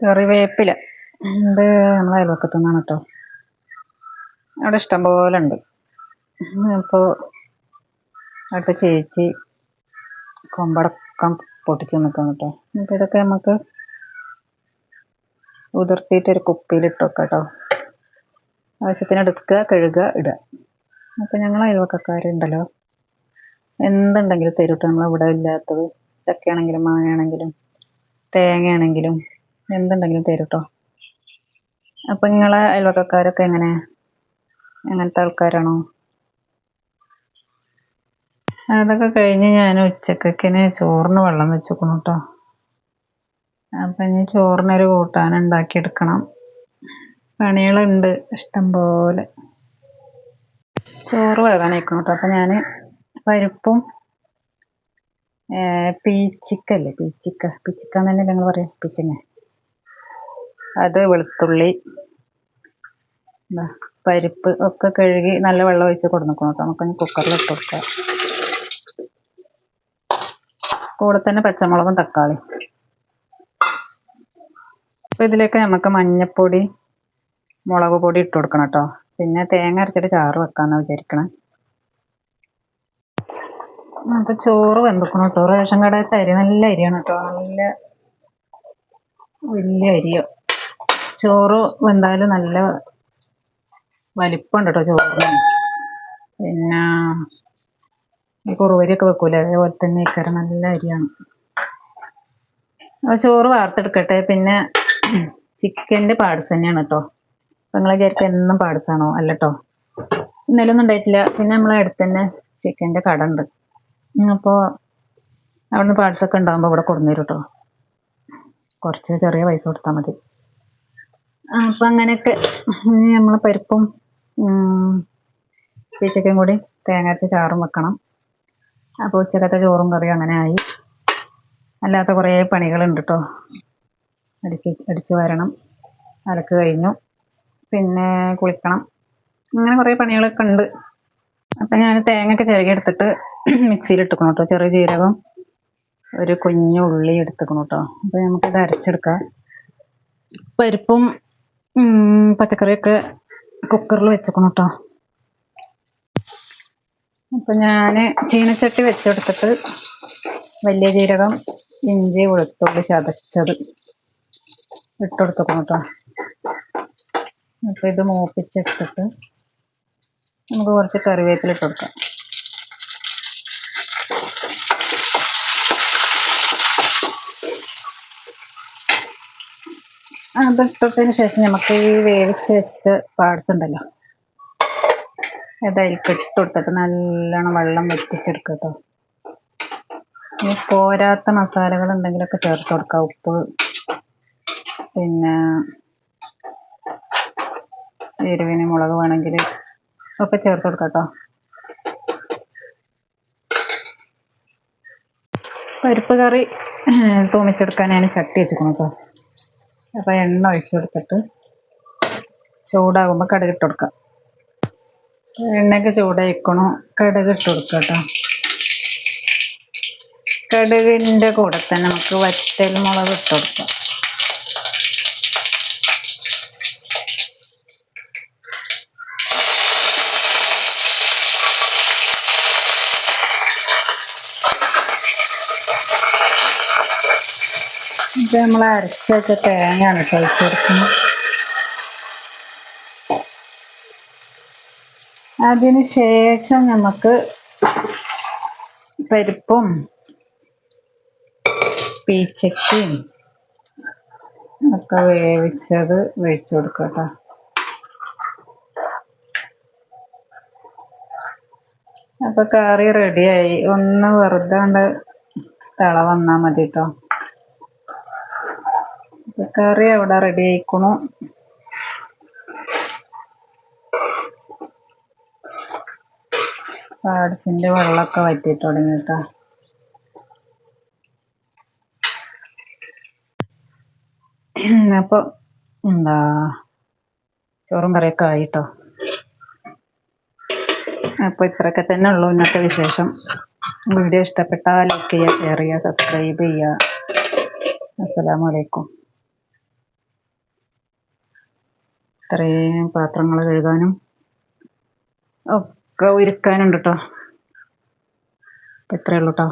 കറിവേപ്പില. ഇത് നമ്മളെ അയൽവക്കത്തു നിന്നാണ് കേട്ടോ അവിടെ ഇഷ്ടം പോലെ ഉണ്ട്. അപ്പോൾ അടുത്ത ചേച്ചി കൊമ്പടക്കം പൊട്ടിച്ച് നിൽക്കാം കേട്ടോ അപ്പോൾ ഇതൊക്കെ നമുക്ക് ഉതിർത്തിയിട്ട് ഒരു കുപ്പിയിൽ ഇട്ട് വെക്കാം കേട്ടോ ആവശ്യത്തിന് എടുക്കുക കഴുകുക ഇടുക. അപ്പോൾ ഞങ്ങൾ അയൽവക്കക്കാരുണ്ടല്ലോ. എന്തുണ്ടെങ്കിലും തരും കേട്ടോ നമ്മളിവിടെ ഇല്ലാത്തത്. ചക്കയാണെങ്കിലും മാങ്ങയാണെങ്കിലും തേങ്ങയാണെങ്കിലും എന്തുണ്ടെങ്കിലും തരും കേട്ടോ അപ്പം നിങ്ങളെ അയൽവക്കക്കാരൊക്കെ എങ്ങനെ? എങ്ങനത്തെ ആൾക്കാരാണോ? അതൊക്കെ കഴിഞ്ഞ് ഞാൻ ഉച്ചക്കൊക്കെ ചോറിന് വെള്ളം വെച്ചേക്കണു കേട്ടോ അപ്പം ഇനി ചോറിനൊരു കൂട്ടാൻ ഉണ്ടാക്കിയെടുക്കണം. പണികളുണ്ട് ഇഷ്ടംപോലെ ചോറ് വേകാനായിരിക്കണം കേട്ടോ അപ്പം ഞാൻ പരിപ്പും പീച്ചിക്കല്ലേ പീച്ചിക്ക പീച്ചിക്ക. തന്നെ ഞങ്ങൾ പറയാം? പീച്ചിങ്ങ. അത് വെളുത്തുള്ളി പരിപ്പ് ഒക്കെ കഴുകി നല്ല വെള്ളം ഒഴിച്ച് കൊടുക്കണം കേട്ടോ. നമുക്ക് കുക്കറിൽ ഇട്ട് കൊടുക്കാം. കൂടെ തന്നെ പച്ചമുളകും തക്കാളി അപ്പൊ ഇതിലേക്ക് നമുക്ക് മഞ്ഞപ്പൊടി മുളക് പൊടി ഇട്ട് കൊടുക്കണം കേട്ടോ. പിന്നെ തേങ്ങ അരച്ചിട്ട് ചാറ് വെക്കാമെന്നാണ് വിചാരിക്കണേ. നമുക്ക് ചോറ് വെന്തുക്കണം കേട്ടോ. റേഷൻ കടയിലത്തെ അരി നല്ല അരിയാണ് കേട്ടോ. നല്ല വലിയ അരിയോ. ചോറ് വെന്താലും നല്ല വലിപ്പമുണ്ട് കേട്ടോ ചോറിന്. പിന്നെ ഈ കുറുവരിയൊക്കെ വെക്കൂലേ? അതേപോലെ തന്നെ ഇക്കര നല്ല അരിയാണ്. അപ്പോൾ ചോറ് വാർത്തെടുക്കട്ടെ. പിന്നെ ചിക്കന്റെ പാർട്സ് തന്നെയാണ് കേട്ടോ അപ്പോൾ നിങ്ങളെ വിചാരിക്കും എന്നും പാടസാണോ? അല്ല കേട്ടോ ഇന്നലെ ഒന്നും ഉണ്ടായിട്ടില്ല. പിന്നെ നമ്മളെ അടുത്ത് തന്നെ ചിക്കന്റെ കട ഉണ്ട് അപ്പോൾ അവിടുന്ന് പാടസൊക്കെ ഉണ്ടാകുമ്പോൾ ഇവിടെ കൊടുന്നു തരും കേട്ടോ കുറച്ച് ചെറിയ പൈസ കൊടുത്താൽ മതി. അപ്പം അങ്ങനെയൊക്കെ നമ്മൾ പരിപ്പും പീച്ചക്കയും കൂടി തേങ്ങ അരച്ച് ചാറും വെക്കണം. അപ്പോൾ ഉച്ചക്കത്തെ ചോറും കറിയും അങ്ങനെ ആയി. അല്ലാത്ത കുറേ പണികളുണ്ട് കേട്ടോ അടിക്ക് അടിച്ചു വരണം. അലക്ക് കഴിഞ്ഞു. പിന്നെ കുളിക്കണം. അങ്ങനെ കുറേ പണികളൊക്കെ ഉണ്ട്. അപ്പം ഞാൻ തേങ്ങയൊക്കെ ചിരകി എടുത്തിട്ട് മിക്സിയിൽ ഇട്ടുക്കണം കേട്ടോ ചെറിയ ജീരകം ഒരു കുഞ്ഞു ഉള്ളി എടുത്തുക്കണം കേട്ടോ അപ്പോൾ നമുക്കിത് അരച്ചെടുക്കാം. പരിപ്പും പച്ചക്കറിയൊക്കെ കുക്കറിൽ വെച്ചേക്കണം കേട്ടോ അപ്പം ഞാൻ ചീനച്ചട്ടി വെച്ചെടുത്തിട്ട് വലിയ ജീരകം ഇഞ്ചി വെളുത്തുള്ളി ചതച്ചത് ഇട്ടെടുത്തേക്കണം കേട്ടോ അപ്പൊ ഇത് മൂപ്പിച്ചെടുത്തിട്ട് നമുക്ക് കുറച്ച് കറിവേപ്പില ഇട്ട് കൊടുക്കാം. അതിട്ടതിന് ശേഷം നമുക്ക് ഈ വേവിച്ച് വെച്ച പാർട്സ് ഉണ്ടല്ലോ അത് അതിലേക്ക് നല്ലോണം വെള്ളം വറ്റിച്ചെടുക്കുക കേട്ടോ പോരാത്ത മസാലകൾ എന്തെങ്കിലുമൊക്കെ ചേർത്ത് കൊടുക്കുക ഉപ്പ് പിന്നെ എരിവിന് മുളക് വേണമെങ്കിൽ ഒക്കെ ചേർത്ത് കൊടുക്കാം കേട്ടോ പരിപ്പ് കറി തൂമിച്ചെടുക്കാൻ ഞാൻ ചട്ടി വെച്ചിരിക്കണം കേട്ടോ അപ്പോൾ എണ്ണ ഒഴിച്ചു കൊടുത്തിട്ട് ചൂടാകുമ്പോൾ കടുക് ഇട്ട് കൊടുക്കാം. എണ്ണയൊക്കെ ചൂടായിക്കണു കടുക് ഇട്ട് കൊടുക്കുക കേട്ടോ കടുകിന്റെ കൂടെ തന്നെ നമുക്ക് വറ്റൽ മുളക് ഇട്ട് കൊടുക്കാം. ഇത് നമ്മൾ അരച്ച് വെച്ച തേങ്ങയാണ് കേട്ടോ ഒഴിച്ചു കൊടുക്കുന്നത് അതിന് ശേഷം നമുക്ക് പരിപ്പും പീച്ചക്കയും ഒക്കെ വേവിച്ചത് വേവിച്ചു കൊടുക്കുക കേട്ടോ. അപ്പൊ കറി റെഡിയായി ഒന്ന് വെറുതെ കൊണ്ട് തിള വന്നാൽ മതി കേട്ടോ. കറി അവിടെ റെഡി ആയിക്കണു. പാഡ്സിന്റെ വെള്ളമൊക്കെ വറ്റി തുടങ്ങി കേട്ടോ. അപ്പോൾ എന്താ ചോറും കറിയൊക്കെ ആയിട്ടോ? അപ്പൊ അപ്പോൾ ഇത്രയൊക്കെ തന്നെ ഉള്ളൂ ഇന്നത്തെ വിശേഷം. വീഡിയോ ഇഷ്ടപ്പെട്ടാൽ ലൈക്ക് ചെയ്യുക ഷെയർ ചെയ്യുക സബ്സ്ക്രൈബ് ചെയ്യുക. അസ്സലാമു അലൈക്കും ഇത്രയും പാത്രങ്ങൾ കഴുകാനും ഒക്കെ ഒരുക്കാനുണ്ട് കേട്ടോ ഇത്രയേ ഉള്ളൂ കേട്ടോ